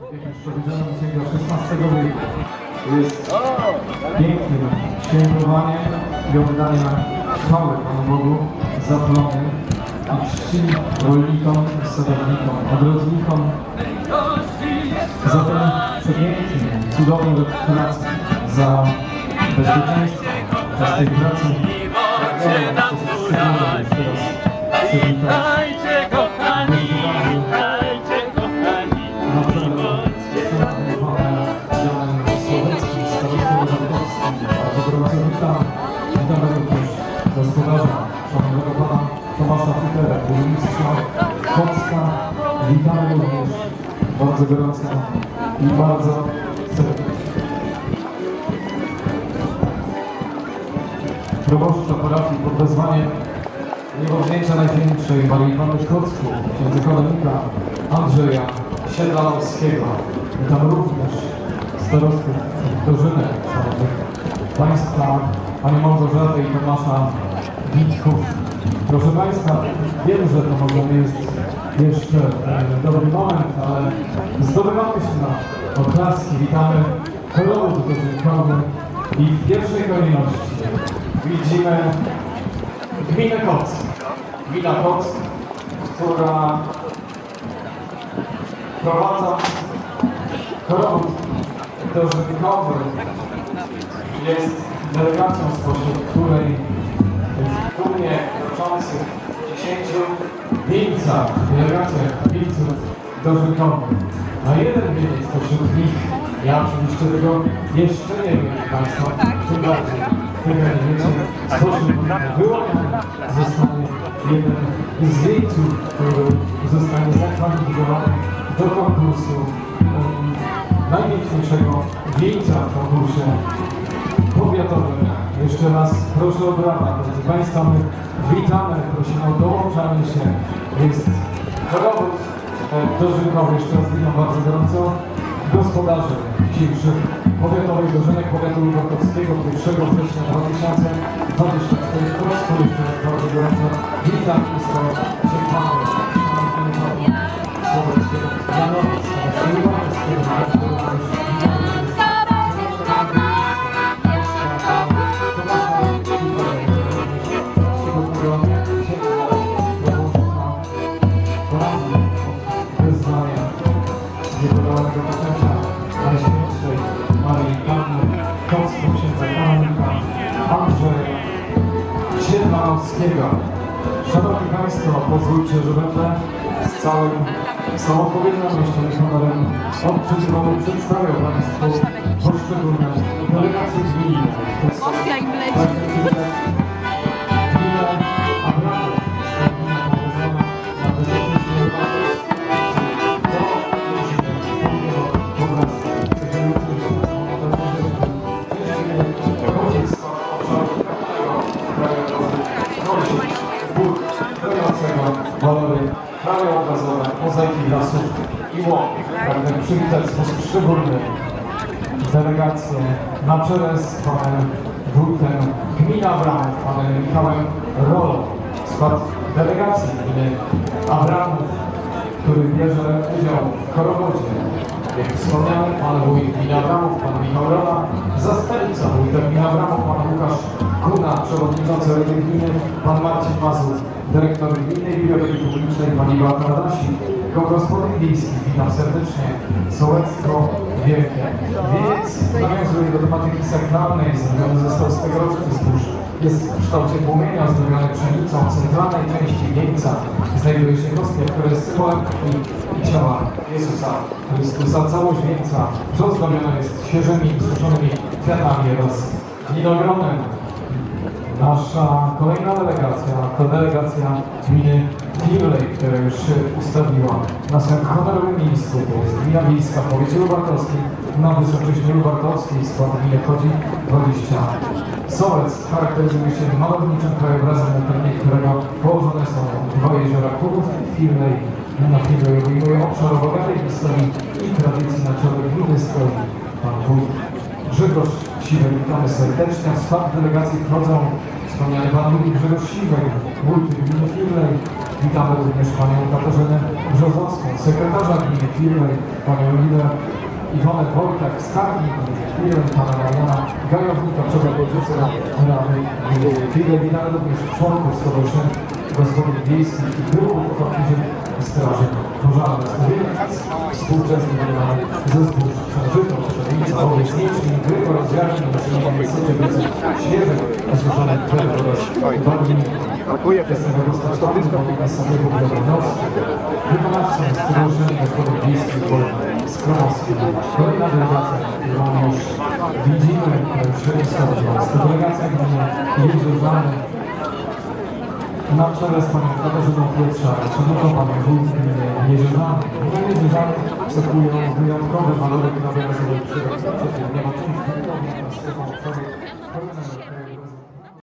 Jak już powiedziałem, sięga XVI wieku. Jest pięknym świętowaniem i oddaniem chwały Panu Bogu za plony i czci rolnikom, sadownikom, ogrodnikom za ten przepiękny, cudowny rok pracy, za bezpieczeństwo, za tej pracy. Bądźcie nam wspólnami. Witajcie burmistrza Kocka. Witamy również bardzo gorąco i bardzo serdecznie. proboszcza parafii pod wezwaniem niebożnieńca Największej Marii Panny Szkocku, księdza kanonika Andrzeja Siedlalowskiego. I tam również starostów Dorzynek, szanownych Państwa, Pani Małgorzaty i Tomasza Witków. Proszę Państwa, wiem, że to może nie jest jeszcze e, dobry moment, ale zdobywamy się na oklaski. Witamy kolegów dotychczasowych i w pierwszej kolejności widzimy gminę Koc. Gmina Koc, która prowadza chorobód dożynkowy. Jest delegacją, spośród której w dumnie kroczących 10 wieńcach, delegacja wieńców dożynkowych. A jeden wieniec spośród nich, ja oczywiście tego jeszcze nie wiem Państwo, tym bardziej tego nie wiecie, spośród wyłoniony zostanie jeden z wieńców, który zostanie zakwalifikowany do konkursu um, największego wieńca w konkursie Jeszcze raz proszę o brawa, drodzy Państwa, my witamy, prosimy o dołączanie się. Jest e, dożynkowy, jeszcze raz witam bardzo gorąco, gospodarzy dzisiejszych powiatowych dożynek powiatu lubakowskiego 1 września 2024 prosto jeszcze raz bardzo gorąco witam i z ciepłami. Szanowni Słowackiego, Janowic, Starosty Lubakowskiego, Szanowni Państwo, pozwólcie, że będę z całym z całą odpowiedzialnością i honorem odczytywał przedstawiał Państwu poszczególne delegacje im leci. Tak, krajobrazowe, mozaiki lasów i łąk. Pragnę przywitać w sposób szczególny delegację na czele z panem wójtem gmina Abramów, panem Michałem Rolą. Skład delegacji gminy Abramów, który bierze udział w chorobodzie. Jak wspomniałem, pan wójt gminy Abramów, pan Michał Rola, zastępca wójta gminy Abramów, pan Łukasz Kuna, przewodniczący Rady Gminy, pan Marcin Mazur, dyrektor Gminnej Biblioteki Publicznej, pani Beata Radasi, koło gospodyń wiejskich, witam serdecznie, Sołectwo Wielkie. Wieniec nawiązuje do tematyki sakralnej, zrobiony został z tegorocznych zbóż. Jest w kształcie płomienia zdobiony pszenicą. W centralnej części wieńca znajduje się kostka, która jest symbolem krwi i ciała Jezusa Chrystusa. Całość wieńca przyozdobiona jest świeżymi suszonymi kwiatami oraz winogronem. Nasza kolejna delegacja to delegacja gminy Firlej, która już się ustawiła na swoim honorowym miejscu. To jest gmina wiejska w powiecie lubartowskim. Na Wysoczyźnie Lubartowskiej skład gminy wchodzi 20. Sołec charakteryzuje się malowniczym krajobrazem, na terenie którego położone są dwa jeziora Kurów i Firlej. Gmina Firlej obejmuje obszar bogatej historii i tradycji na czele gminy stoi pan wójt Grzegorz Siwek, witamy serdecznie. W skład delegacji wchodzą wspomniany pan Ludwik Grzegorz Siwek, wójt gminy Firlej, Witamy również panią Katarzynę Brzozowską, sekretarza gminy firmy, panią Iwonę Iwonę Wojtak, skarbnik gminy firmy, pana Mariana Gajownika, przewodniczącego Rady Gminy Firmy. Witamy również członków Stowarzyszenia Gospodyń Wiejskich i byłych ochotniczych Straży Pożarnej. Współczesny wybrany ze zbóż Księżyca, Pszenica, owiec, gryk oraz jarzyn, naczynienie soczewicy, świeżych, złożonych chleb oraz barwnik. Brakuje Jest tego dostarczony do samego Wielkanocki. Wykonawcą Stowarzyszenia Gospodyń Wiejskich z Kromowskiej. Kolejna delegacja, którą już widzimy w. Jest to delegacja gminy Jeździozany na czele z panią Katarzyną Pietrza, szanowną panią wójt gminy Jeziorany. Gminy Jeziorany oczekują wyjątkowe walory krajobrazowe